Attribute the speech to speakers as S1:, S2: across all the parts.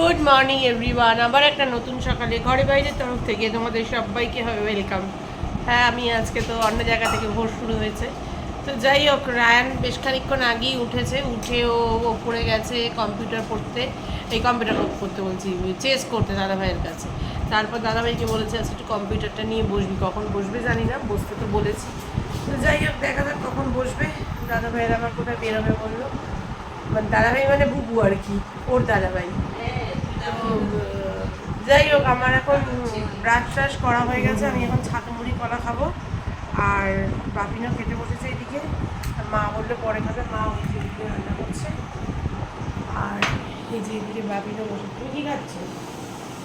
S1: Good morning everyone আবার একটা নতুন সকালে ঘরে বাইরের তরফ থেকে তোমাদের সবাইকে হবে ওয়েলকাম হ্যাঁ আমি আজকে তো অন্য জায়গা থেকে ভোর শুরু হয়েছে। তো যাই হোক রায়ান বেশ খানিকক্ষণ আগেই উঠেছে। উঠে ও ওপরে গেছে কম্পিউটার পড়তে। এই কম্পিউটার করতে বলছি চেস করতে দাদা ভাইয়ের কাছে। তারপর দাদা ভাইকে বলেছে আজকে একটু কম্পিউটারটা নিয়ে বসবি। কখন বসবে জানি না, বসতে তো বলেছি। তো যাই হোক, দেখা যাক কখন বসবে। দাদা ভাইয়ের আবার কোথায় বেরোবে বলল। মানে দাদাভাই মানে বুবু আর কি, ওর দাদাভাই। যাই হোক আমার এখন ব্রাশ ট্রাশ করা হয়ে গেছে। আমি এখন ছাতু মুড়ি কলা খাব। আর বাপিনও খেতে বসেছে এদিকে। আর মা বলল পরে খাবে মা ওদিকে এদিকে রান্না করছে। আর এই যে এদিকে বাপিনও বসে। তুমি কি খাচ্ছ?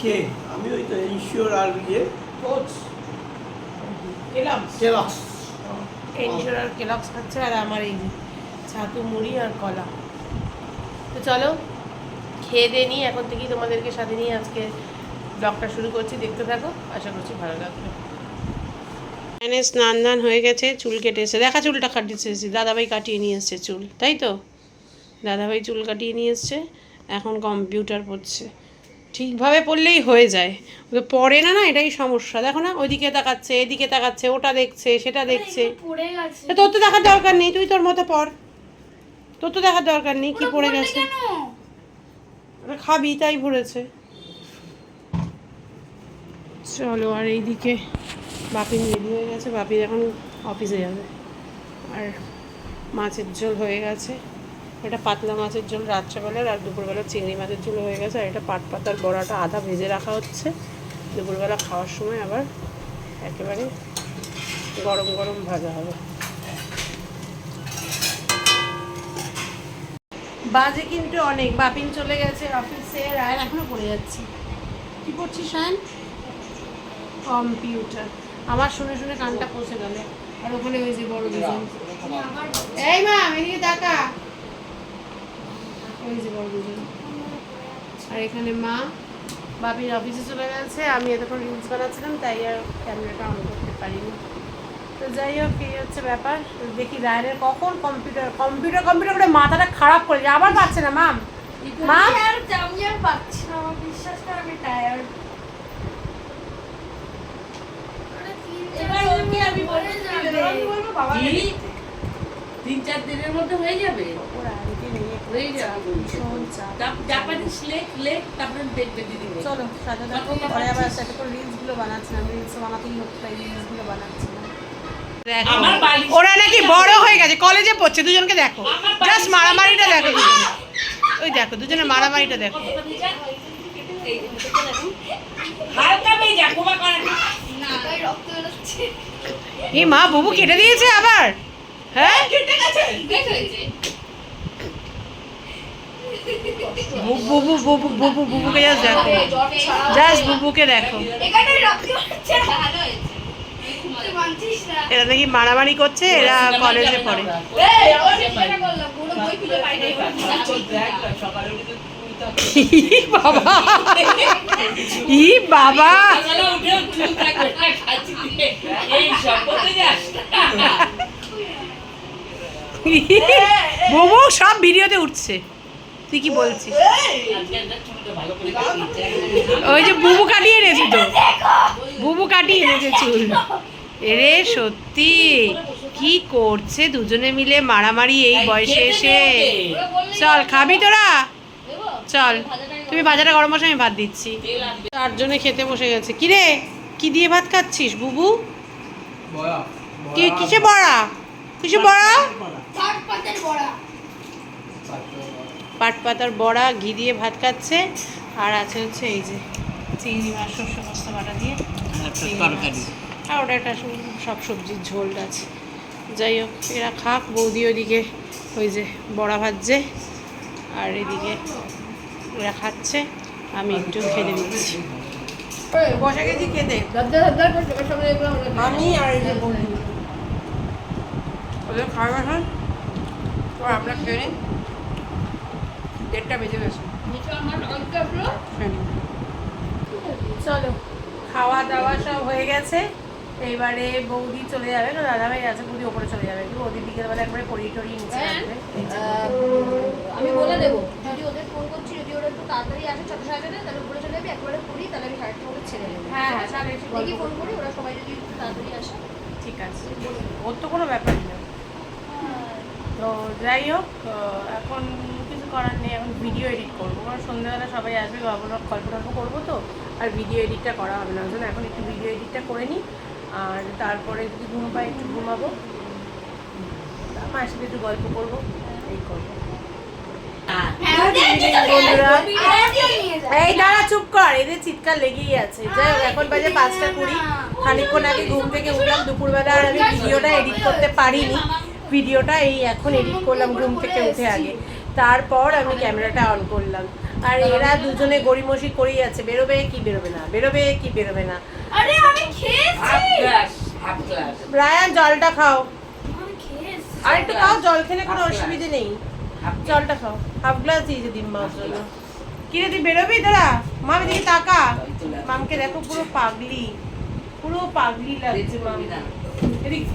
S2: কে? আমি ওই তো ইনশিওর আর ইয়ে।
S1: কোচ এলাম
S2: কেলাস
S1: এনশোর আর কেলক্স খাচ্ছে আর আমার এই ছাতু মুড়ি আর কলা। তো চলো খেয়ে দিয়ে নিই এখন থেকেই তোমাদেরকে সাথে নিয়ে আজকে ব্লগটা শুরু করছি। দেখতে থাকো আশা করছি ভালো লাগবে। এখানে স্নান দান হয়ে গেছে চুল কেটে এসে দেখা চুলটা কাটিয়েছে এসেছি। দাদাভাই কাটিয়ে নিয়ে এসছে চুল তাই তো? দাদাভাই চুল কাটিয়ে নিয়ে এসছে এখন কম্পিউটার পড়ছে। ঠিকভাবে পড়লেই হয়ে যায়। পড়ে না না এটাই সমস্যা। দেখো না ওইদিকে তাকাচ্ছে এদিকে তাকাচ্ছে ওটা দেখছে সেটা দেখছে। তোর তো দেখার দরকার নেই তুই তোর মতো পড়। তোর তো দেখার দরকার নেই কি পড়ে গেছে? খাবি, তাই ভরেছে। চলো, আর এইদিকে বাপি রেডি হয়ে গেছে। বাপি এখন অফিসে যাবে। আর মাছের ঝোল হয়ে গেছে। এটা পাতলা মাছের ঝোল রাত্রেবেলার আর দুপুরবেলা চিংড়ি মাছের ঝোল হয়ে গেছে। আর এটা পাট পাতার বড়াটা আধা ভেজে রাখা হচ্ছে। দুপুরবেলা খাওয়ার সময় আবার একেবারে গরম গরম ভাজা হবে। বাজে কিন্তু অনেক। বাপিন চলে গেছে অফিসে রায়ন এখনও পড়ে যাচ্ছি। কি করছিস রায়ন কম্পিউটার আমার শুনে শুনে কানটা পচে গেল। আর ওখানে ওই যে বড় দুজন। এই মা, এদিকে তাকা। ওই যে বড় দুজন। আর এখানে মা, বাপির অফিসে চলে গেছে। আমি এতক্ষণ রিলস বানাচ্ছিলাম, তাই আর ক্যামেরাটা অন করতে পারিনি। তো যাই হোক এই হচ্ছে ব্যাপার। দেখি রায়নের কখন কম্পিউটার কম্পিউটার কম্পিউটার করে মাথাটা খারাপ করে যায়। আবার পাচ্ছে না মাম
S3: আমি আর পাচ্ছি না আমার বিশ্বাস কর আমি টায়ার্ড এবার ওকে আমি বলে যাবে।
S4: তিন চার দিনের মধ্যে হয়ে যাবে?
S1: ওরা আজকে নিয়ে
S4: হয়ে যাবে। বলছে।
S1: ভীষণ চাপ।
S4: তাপ- জাপানি স্লেক লেক তারপরে দেখবে দিদি
S1: চলো সাথে থাকো পরে আবার সাথে করে রিলসগুলো বানাচ্ছিলাম রিলস বানাতেই হোক তাই রিলসগুলো বানাচ্ছিলাম ওরা নাকি বড় হয়ে গেছে কলেজে পড়ছে দুজনকে দেখো। জাস্ট মারামারিটা দেখো দুজনে। ওই দেখো দুজনে মারামারিটা দেখো। এই মা বুবু কেটে দিয়েছে আবার? হ্যাঁ? বুবু বুবু বুবু বুবুকে জাস্ট দেখো। জাস্ট বুবুকে দেখো। এরা নাকি মারামারি করছে এরা কলেজে পড়ে। বাবা। ই বাবা।
S4: দিয়ে। এই সব
S1: ভিডিওতে উঠছে। তুই কি বলছিস? ওই যে বুবু কাটিয়ে এনেছে তো। বুবু কাটিয়ে এনেছে চুল। এরে সত্যি কি করছে দুজনে মিলে মারামারি এই বয়সে এসে? চল খাবি তোরা? চল। তুমি বাজারে গরম বসে আমি ভাত দিচ্ছি। চারজনে খেতে বসে গেছে। কি রে কি দিয়ে ভাত খাচ্ছিস বুবু?
S2: বড়া।
S1: কি কিসে বড়া? কিসে বড়া? পাট পাতার বড়া ঘি দিয়ে ভাত খাচ্ছে। আর আছে হচ্ছে এই যে চিংড়ি মাছ শস্য মস্ত বাটা দিয়ে। মাছ। আর ওটা একটা সব- সব সবজির ঝোল আছে। যাই হোক এরা খাক বৌদি ওদিকে ওই যে বড়া ভাজছে আর এদিকে এরা খাচ্ছে আমি একটু খেতে দিচ্ছি। বসে গেছি খেতে। আমি আর এই যে বৌদি। ওদের খাওয়া হয় তো আমরা খেয়ে নিই। দেড়টা বেজে গেছে। চলো। খাওয়া দাওয়া সব হয়ে গেছে। এইবারে বৌদি চলে যাবে না দাদা ভাই আছে বৌদি ওপরে চলে যাবে। কিন্তু বৌদি বিকেলবেলা একবারে পড়িয়ে টড়িয়ে নিচে আসবে
S3: আমি বলে দেবো যদি ওদের ফোন করছি যদি ওরা একটু তাড়াতাড়ি আসে ছোট সাড়ে
S5: তাহলে উপরে চলে যাবে একবারে পড়ি তাহলে আমি সাড়ে ছেড়ে দেবো। হ্যাঁ সাড়ে
S1: ছটা
S5: ফোন করি ওরা সবাই যদি একটু তাড়াতাড়ি আসে।
S1: ঠিক আছে। ওর তো কোনো ব্যাপার নেই হ্যাঁ। তো যাই হোক এখন কিছু করার নেই এখন ভিডিও এডিট করব। কারণ সন্ধ্যাবেলা সবাই আসবে গল্প গল্প টল্প করব তো আর ভিডিও এডিটটা করা হবে না। ওই জন্য এখন একটু ভিডিও এডিটটা করে নিই। আর তারপরে যদি ঘুম পাই একটু ঘুমাবো মায়ের সাথে একটু গল্প করব এই করব। এই দাঁড়া চুপ কর এদের চিৎকার লেগেই আছে। যাই হোক এখন বাজে পাঁচটা কুড়ি। খানিকক্ষণ আগে ঘুম থেকে উঠলাম দুপুরবেলা আর আমি ভিডিওটা এডিট করতে পারিনি। ভিডিওটা এই এখন এডিট করলাম ঘুম থেকে উঠে আগে। তারপর আমি ক্যামেরাটা অন করলাম। আর এরা দুজনে গড়িমসি করেই আছে। বেরোবে কি বেরোবে না? বেরোবে কি বেরোবে না?
S5: আরে আমি
S4: হাফ
S5: খেয়েছি
S4: গ্লাস হাফ গ্লাস।
S1: রায়ান জলটা খাও।
S5: আমি খেয়েছি।
S1: আর একটু খাও জল খেলে কোনো অসুবিধে নেই।
S4: হাফ
S1: জলটা খাও। হাফ গ্লাস দিয়েছে দিন মার জন্য কিরে তুই বেরোবি? দাঁড়া। মাম দিকে তাকা। মামকে দেখো পুরো পাগলি। পুরো পাগলি লাগছে। মাম এদিক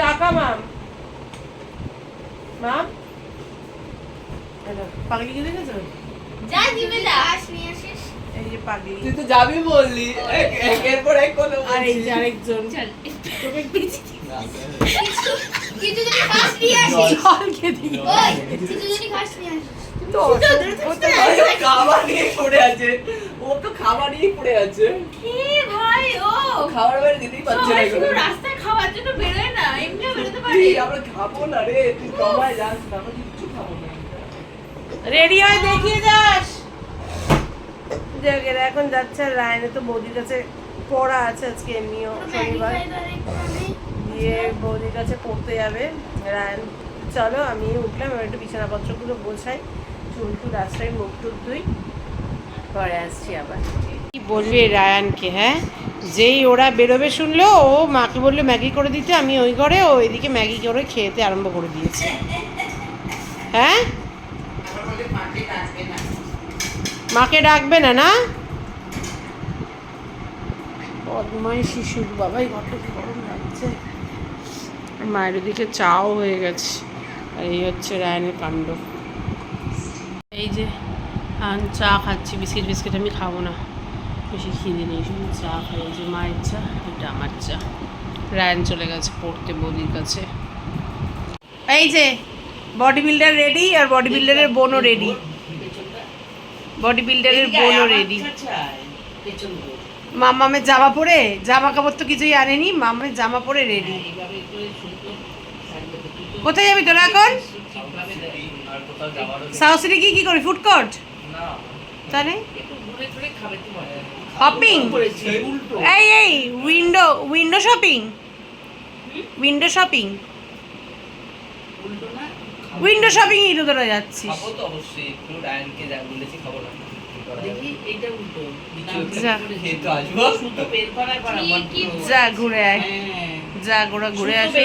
S1: টাকা মাম। মাম? পাগলি কে দেখেছ
S5: যা দিবে যা আসিস?
S1: পাগলি
S4: তুই তো যাবি বললি। একের পর এক কোনো
S1: আর এই যে আরেকজন।
S5: কিছু যদি খাস নিয়ে আসিস।
S1: জল খেয়ে দিই
S5: ওই কিছু যদি খাস নিয়ে আসিস।
S1: তো ও তো
S4: খাবার নিয়ে পড়ে আছে। ও তো খাবার নিয়ে পড়ে আছে।
S5: কি ভাই ও?
S4: ও খাবার বাইরে দিতেই পারছে না
S5: সবাই শুধু রাস্তায় খাওয়ার জন্য বেরোয় না এমনিও বেরোতে পারি।
S4: আমরা খাব না রে। তুই কমায় যাস আমরা খাব না।
S1: রেডি হয়ে দেখিয়ে যাস। দেখ এরা এখন যাচ্ছে আর রায়নে তো বৌদির কাছে পড়া আছে আজকে এমনিও শনিবার। দিয়ে বৌদির কাছে পড়তে যাবে রায়ন। চলো আমি উঠলাম এবার একটু বিছানাপত্রগুলো গোছাই। চুল টুল আশ্রয় মুখ টুক ধুই। পরে আসছি আবার। কি বলবে রায়ানকে হ্যাঁ? যেই ওরা বেরোবে শুনলো ও মাকে বলল ম্যাগি করে দিতে আমি ওই ঘরে ও এদিকে ম্যাগি করে খেতে আরম্ভ করে দিয়েছে। হ্যাঁ? মাকে ডাকবে না না? বদমাই শিশুর বাবাই ঘরটা গরম লাগছে? মায়ের ওদিকে চাও হয়ে গেছে। আর এই হচ্ছে রায়নের কাণ্ড। এই যে আন চা খাচ্ছি বিস্কিট বিস্কিট আমি খাব না। বেশি খিদে নেই শুধু চা খাই। যে মায়ের চা এটা আমার চা। রায়ন চলে গেছে পড়তে বৌদির কাছে। এই যে বডি বিল্ডার রেডি আর বডি বিল্ডারের বোনও রেডি বডি বিল্ডারের বোনও রেডি। মামামের জামা পরে জামা কাপড় তো কিছুই আনেনি মামামের জামা পরে রেডি
S4: করে কর। তুই তো
S1: কোথায় যাবি তোরা এখন। সাউথ কি কি করবি? ফুড কোর্ট তাহলে?
S4: একটু ঘুরে ঘুরে খাবে তো মজা হবে।
S1: শপিং এই এই window window shopping window shopping? Window shopping ই তো তোরা যাচ্ছিস
S6: খাব তো অবশ্যই একটু ডায়ানকে যা বলেছি খাব না
S1: যা। ঘুরে আয়।
S4: হ্যাঁ।
S1: যা ঘোরা
S4: আসছে।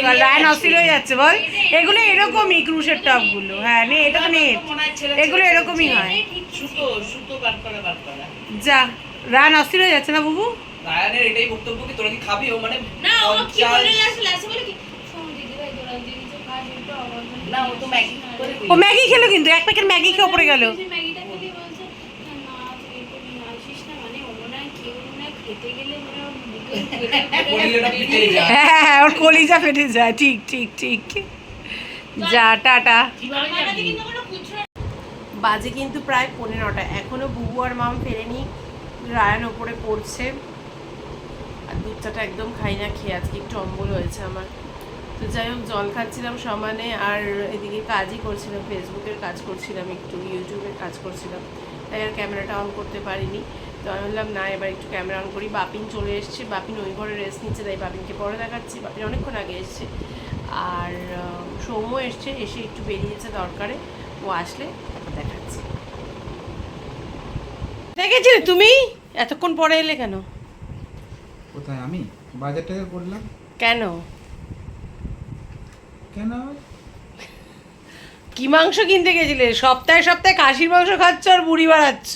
S1: অস্থির হয়ে যাচ্ছে বল। এগুলো এরকমই ক্রুশের টপগুলো হ্যাঁ নে এটা তো নেট এগুলো এরকমই হয়।
S4: সুতো সুতো বার করা বার করা।
S1: যা রায়ন অস্থির হয়ে যাচ্ছে না বুবু?
S6: রায়ানের এটাই বক্তব্য কি তোরা কি খাবি? ও মানে
S5: না ও কি বলে লাস্ট বলে কি শোন দিদি ভাই তোরা যে কিছু খাস একটু আমার জন্য
S4: না ও ম্যাগি করে
S1: ও ম্যাগি খেলো কিন্তু এক প্যাকেট ম্যাগি খেয়ে পড়ে গেল।
S5: মানে ও মনে হয় কেউ খেতে গেলে ওর
S6: ফেটে যায়।
S1: হ্যাঁ হ্যাঁ ওর কলিজা ফেটে যায়। ঠিক ঠিক ঠিক। যা টাটা। বাজে কিন্তু প্রায় পনেরোটা। এখনও বুবু আর মাম ফেরেনি। রায়ান ওপরে পড়ছে। আর দুধ চাটা একদম খাই না খেয়ে আজকে একটু অম্বল হয়েছে আমার। তো যাই হোক জল খাচ্ছিলাম সমানে আর এদিকে কাজই করছিলাম ফেসবুকের কাজ করছিলাম একটু ইউটিউবের কাজ করছিলাম। তাই আর ক্যামেরাটা অন করতে পারিনি। তো আমি বললাম না এবার একটু ক্যামেরা অন করি। বাপিন চলে এসছে। বাপিন ওই ঘরে রেস্ট নিচ্ছে তাই বাপিনকে পরে দেখাচ্ছি। বাপিন অনেকক্ষণ আগে এসছে। আর সৌম্য এসছে এসে একটু বেরিয়েছে দরকারে। ও আসলে দেখাচ্ছি। দেখেছিলে তুমি? এতক্ষণ পরে এলে কেন?
S7: কোথায় আমি? বাজার টাজার করলাম?
S1: কেন?
S7: কেন?
S1: কি মাংস কিনতে গেছিলে? সপ্তাহে সপ্তাহে কাশির মাংস খাচ্ছ আর বুড়ি বাড়াচ্ছ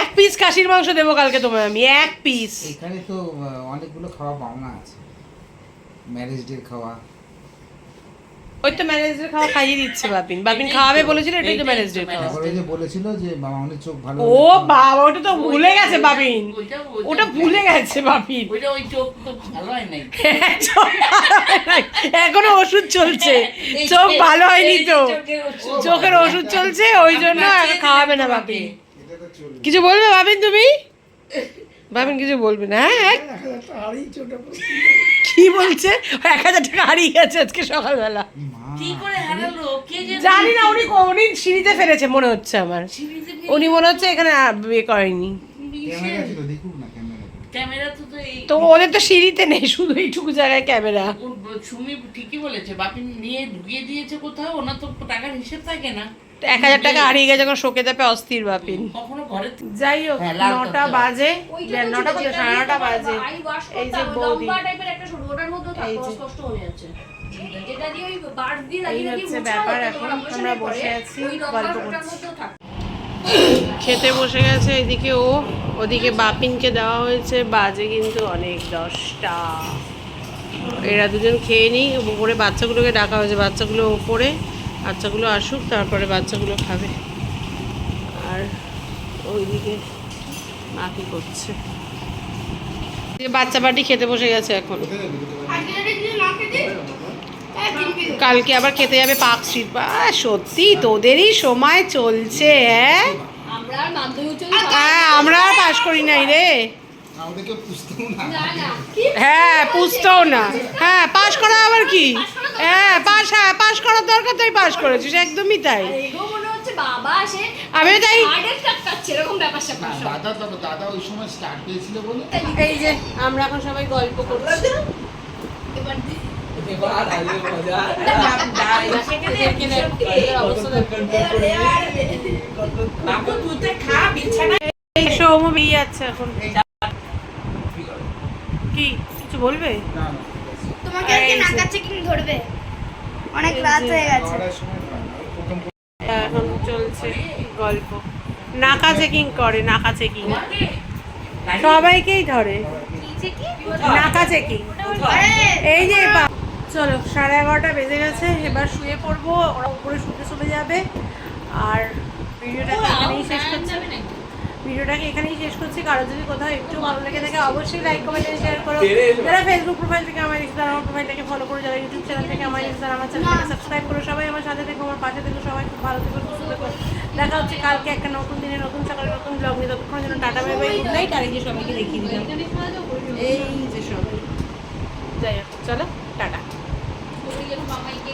S1: এক পিস কাশির মাংস দেবো কালকে তোমার আমি এক পিস
S7: এখানে তো অনেকগুলো খাওয়া পাওনা আছে। ম্যারেজ ডে খাওয়া।
S1: ওই তো ম্যারেজ ডে খাওয়া খাইয়ে দিচ্ছে বাপিন বাপিন খাওয়াবে বলেছিল এটাই তো ম্যারেজ ডে খাওয়া
S7: যে বলেছিল যে বাবা আমাদের চোখ ভালো
S1: ও বাবা ওটা তো ভুলে গেছে বাপিন ওটা ভুলে গেছে বাপিন
S4: ওইটা ওই চোখ তো ভালো হয় নাই।
S1: এখনও ওষুধ চলছে। চোখ ভালো হয়নি তো। চোখের ওষুধ চলছে। ওই জন্য আর খাওয়াবে না
S7: চলবে
S1: কিছু বলবে বাপিন তুমি? বাপিন কিছু বলবে না হ্যাঁ? কি বলছে? এক হাজার টাকা হারিয়ে গেছে আজকে সকালবেলা।
S4: কি করে হারালো? কে
S1: জানি না উনি উনি সিঁড়িতে ফেলেছে মনে হচ্ছে আমার। উনি মনে হচ্ছে এখানে ইয়ে করেনি।
S4: তো
S1: ওদের তো সিঁড়িতে নেই শুধু এইটুকু জায়গায় ক্যামেরা।
S4: সুমি ঠিকই বলেছে বাপি নিয়ে ঢুকিয়ে দিয়েছে কোথাও ওনার তো টাকার হিসেব থাকে না।
S1: এক হাজার টাকা হারিয়ে গেছে যখন শোকে চাপে অস্থির বাপিন যাই হোক
S4: হ্যাঁ,
S1: নটা বাজে নটা বাজে সাড়ে নটা বাজে। এই যে বৌদি। এই যে।
S5: কষ্ট যাচ্ছে যেটা দিয়ে ওই বার্ড দিয়ে লাগিয়ে লাগিয়ে
S1: ব্যাপার, এখন আমরা বসে আছি, গল্প করছি। খেতে বসে গেছে এদিকে ও ওদিকে বাপিনকে দেওয়া হয়েছে বাজে কিন্তু অনেক দশটা। এরা দুজন খেয়ে নিই উপরে বাচ্চাগুলোকে ডাকা হয়েছে বাচ্চাগুলো উপরে বাচ্চাগুলো আসুক তারপরে বাচ্চাগুলো খাবে। আর ওইদিকে মা কি করছে? যে বাচ্চা পাটি খেতে বসে গেছে এখন
S7: কোথায় যাবি দুটো বাজে?
S1: কালকে আবার খেতে যাবে পার্ক স্ট্রিট। আহ, সত্যি তোদেরই সময় চলছে হ্যাঁ
S5: আমরা আর
S1: হ্যাঁ পাস করি নাই রে। হ্যাঁ পুষতেও না। হ্যাঁ পাস করা আবার কি? হ্যাঁ পাস হ্যাঁ পাস করার দরকার তাই পাস করেছিস একদমই তাই।
S5: এগো বাবা আসে
S1: আমি তাই
S5: এরকম ব্যাপার স্যাপার সব।
S7: দাদা দাদা ওই সময় স্টার্ট পেয়েছিল বলে?
S1: এই যে আমরা এখন সবাই গল্প করছি।
S5: এবার
S1: এখন এখন চলছে গল্প নাকা চেকিং করে নাকা চেকিং সবাইকেই ধরে। নাকা চেকিং এই যে চলো সাড়ে এগারোটা বেজে গেছে এবার শুয়ে পড়ব ওরা উপরে শুতে চলে যাবে। আর ভিডিওটাকে এখানেই শেষ করছি। ভিডিওটাকে এখানেই শেষ করছি। কারও যদি কোথাও একটু ভালো লেগে থাকে অবশ্যই লাইক কমেন্ট শেয়ার করো। যারা ফেসবুক প্রোফাইল থেকে আমার তারা আমার প্রোফাইলটাকে ফলো করো যারা ইউটিউব চ্যানেল থেকে আমার তারা আমার চ্যানেলটাকে সাবস্ক্রাইব করো। সবাই আমার সাথে থেকো আমার পাশে থেকো সবাই খুব ভালো থেকো সুস্থ থেকো। দেখা হচ্ছে কালকে একটা নতুন দিনে নতুন সকালে নতুন ব্লগ নিয়ে। ততক্ষণ যেন tata bye bye good night আর এই যে সবাইকে দেখিয়ে দিলাম। এই যে সবাই। যাই হোক চলো টাটা।
S5: ওই জন্য মামাইকে